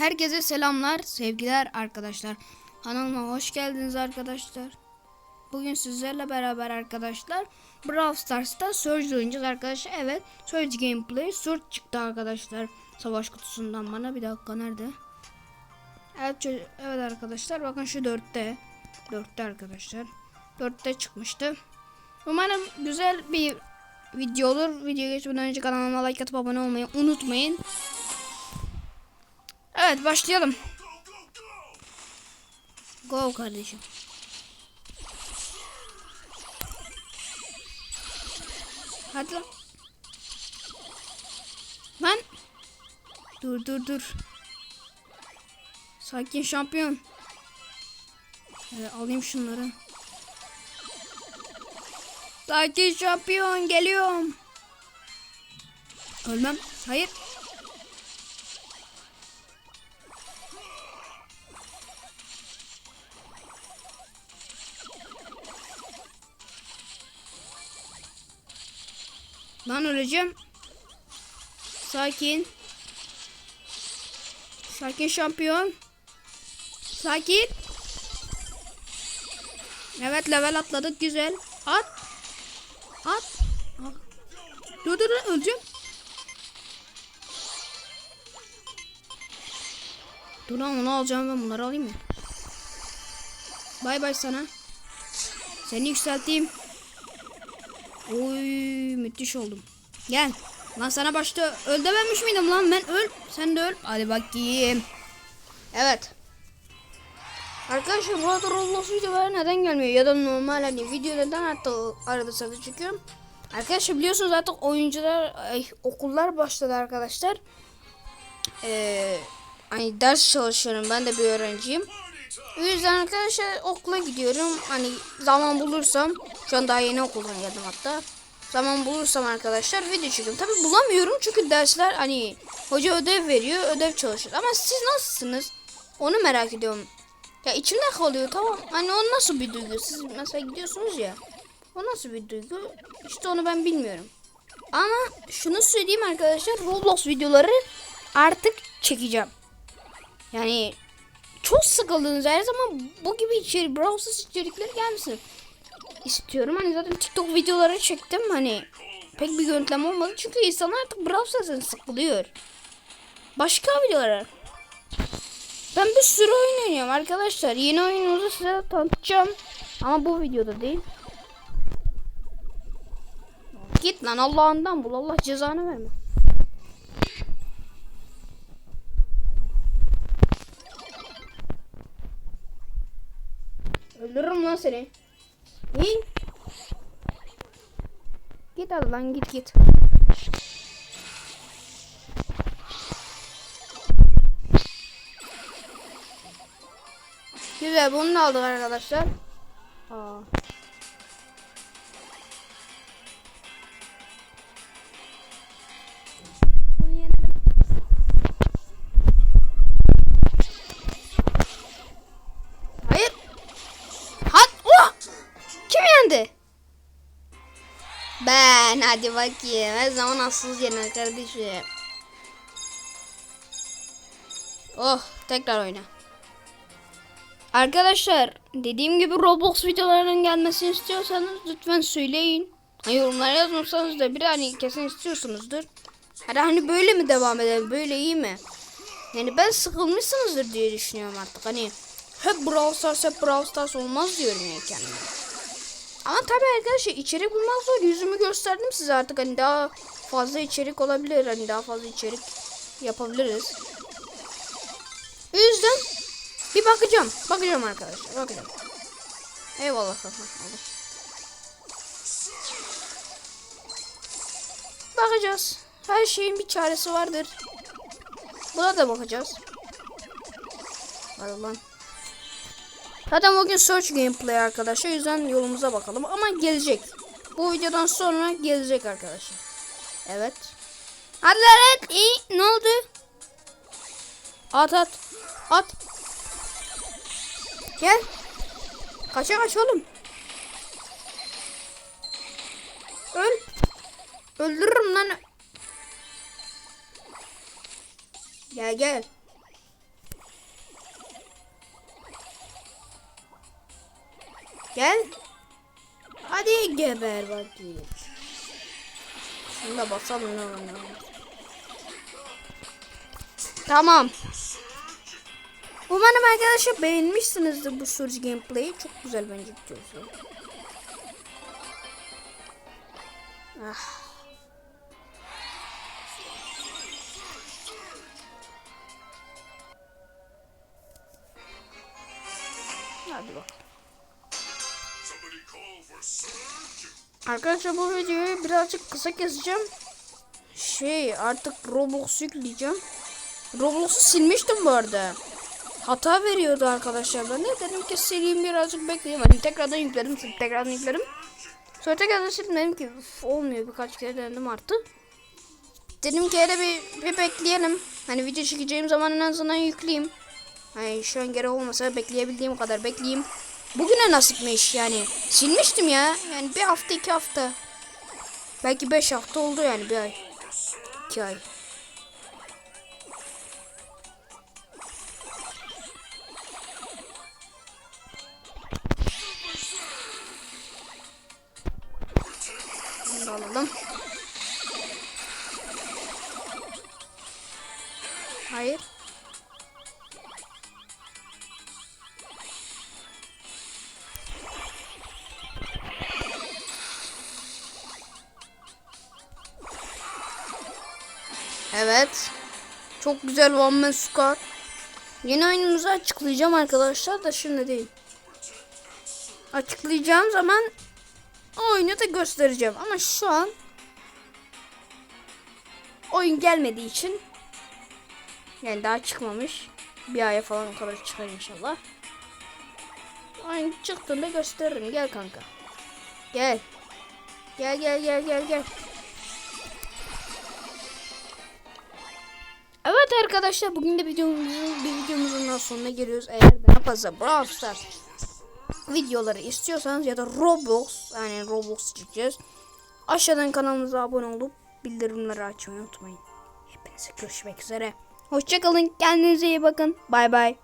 Herkese selamlar, sevgiler arkadaşlar. Kanalıma hoş geldiniz arkadaşlar. Bugün sizlerle beraber arkadaşlar Brawl Stars'ta Surge oynayacağız arkadaşlar. Evet, Surge gameplay Surge çıktı arkadaşlar. Savaş kutusundan bana bir dakika nerede? Evet, evet arkadaşlar bakın şu dörtte. Dörtte arkadaşlar. Dörtte çıkmıştı. Umarım güzel bir video olur. Video geçmeden önce kanalıma like atıp abone olmayı unutmayın. Evet başlayalım. Go kardeşim. Hadi lan. Lan. Dur dur dur. Sakin şampiyon. Evet, alayım şunları. Sakin şampiyon geliyorum. Ölmem. Hayır. Lan öleceğim. Sakin. Sakin şampiyon. Sakin. Evet level atladık güzel. At. At. Al. Dur dur dur öleceğim. Dur lan onu alacağım ben bunları alayım mı? Bay bay sana. Seni yükselteyim. Oy müthiş oldum. Gel. Lan sana başta öl dememiş miydim lan ben öl. Sen de öl. Hadi bakayım. Evet. Arkadaşlar bu arada Roblox videoları neden gelmiyor ya da normal hani video neden hatta arada sırada çekiyorum. Arkadaşlar biliyorsunuz artık oyuncular ay, okullar başladı arkadaşlar. Ee, hani ders çalışıyorum ben de bir öğrenciyim. O yüzden arkadaşlar okula gidiyorum. Hani zaman bulursam şu an daha yeni okuldan geldim hatta. Zaman bulursam arkadaşlar video çekiyorum. Tabi bulamıyorum çünkü dersler hani hoca ödev veriyor, ödev çalışıyor. Ama siz nasılsınız? Onu merak ediyorum. Ya içimde kalıyor tamam. Hani o nasıl bir duygu? Siz mesela gidiyorsunuz ya. O nasıl bir duygu? İşte onu ben bilmiyorum. Ama şunu söyleyeyim arkadaşlar. Roblox videoları artık çekeceğim. Yani çok sıkıldınız her zaman bu gibi içerik, browser içerikleri gelmesin istiyorum. Hani zaten TikTok videoları çektim hani pek bir görüntüleme olmadı çünkü insanlar artık browser'dan sıkılıyor. Başka videolar. Ben bir sürü oyun oynuyorum arkadaşlar. Yeni oyunumuzu size tanıtacağım. Ama bu videoda değil. Git lan Allah'ından bul. Allah cezanı verme. Öldürürüm lan seni. İyi. Git hadi lan git git. Güzel bunu aldık arkadaşlar. Aa. hadi bakayım. Her zaman asıl yener kardeşim. Oh tekrar oyna. Arkadaşlar dediğim gibi Roblox videolarının gelmesini istiyorsanız lütfen söyleyin. Ha, Yorumlara yazmasanız da bir hani kesin istiyorsunuzdur. Hadi hani böyle mi devam edelim? Böyle iyi mi? Yani ben sıkılmışsınızdır diye düşünüyorum artık. Hani hep Brawl Stars hep Brawl Stars olmaz diyorum ya kendime. Ama tabii arkadaşlar içerik bulmak zor. Yüzümü gösterdim size artık. Hani daha fazla içerik olabilir. Hani daha fazla içerik yapabiliriz. O yüzden bir bakacağım. Bakacağım arkadaşlar. Bakacağım. Eyvallah. Bakacağız. Her şeyin bir çaresi vardır. Buna da bakacağız. Hadi lan. Zaten bugün search gameplay arkadaşlar. O yüzden yolumuza bakalım. Ama gelecek. Bu videodan sonra gelecek arkadaşlar. Evet. Hadi lan et. İyi. Ne oldu? At at. At. Gel. Kaça kaç oğlum. Öl. Öldürürüm lan. Gel gel. Gel. Hadi geber bakayım. Şunu da basalım ne olur. Tamam. Umarım arkadaşlar beğenmişsinizdir bu sürücü gameplay'i. Çok güzel bence videosu. Ah. Hadi bakalım. Arkadaşlar bu videoyu birazcık kısa keseceğim. Şey artık Roblox yükleyeceğim. Roblox'u silmiştim bu arada. Hata veriyordu arkadaşlar. Ben de dedim ki sileyim birazcık bekleyeyim. Hani tekrardan yükledim, tekrardan yükledim. Sonra tekrardan sildim dedim ki "Üf, olmuyor birkaç kere denedim arttı. Dedim ki hele bir, bir bekleyelim. Hani video çekeceğim zaman en azından yükleyeyim. Hani şu an gerek olmasa bekleyebildiğim kadar bekleyeyim. Bugüne nasipmiş yani. Silmiştim ya. Yani bir hafta iki hafta. Belki beş hafta oldu yani bir ay. iki ay. Bunu alalım. Hayır. Evet. Çok güzel One Man Squad. Yeni oyunumuzu açıklayacağım arkadaşlar da şimdi değil. Açıklayacağım zaman oyunu da göstereceğim. Ama şu an oyun gelmediği için yani daha çıkmamış. Bir aya falan o kadar çıkar inşallah. Oyun çıktığında gösteririm. Gel kanka. Gel. Gel gel gel gel gel. Evet arkadaşlar bugün de videomuzun bir videomuzun sonuna geliyoruz. Eğer daha fazla Brawl Stars videoları istiyorsanız ya da Roblox yani Roblox çekeceğiz. Aşağıdan kanalımıza abone olup bildirimleri açmayı unutmayın. Hepinize görüşmek üzere. Hoşçakalın. Kendinize iyi bakın. Bay bay.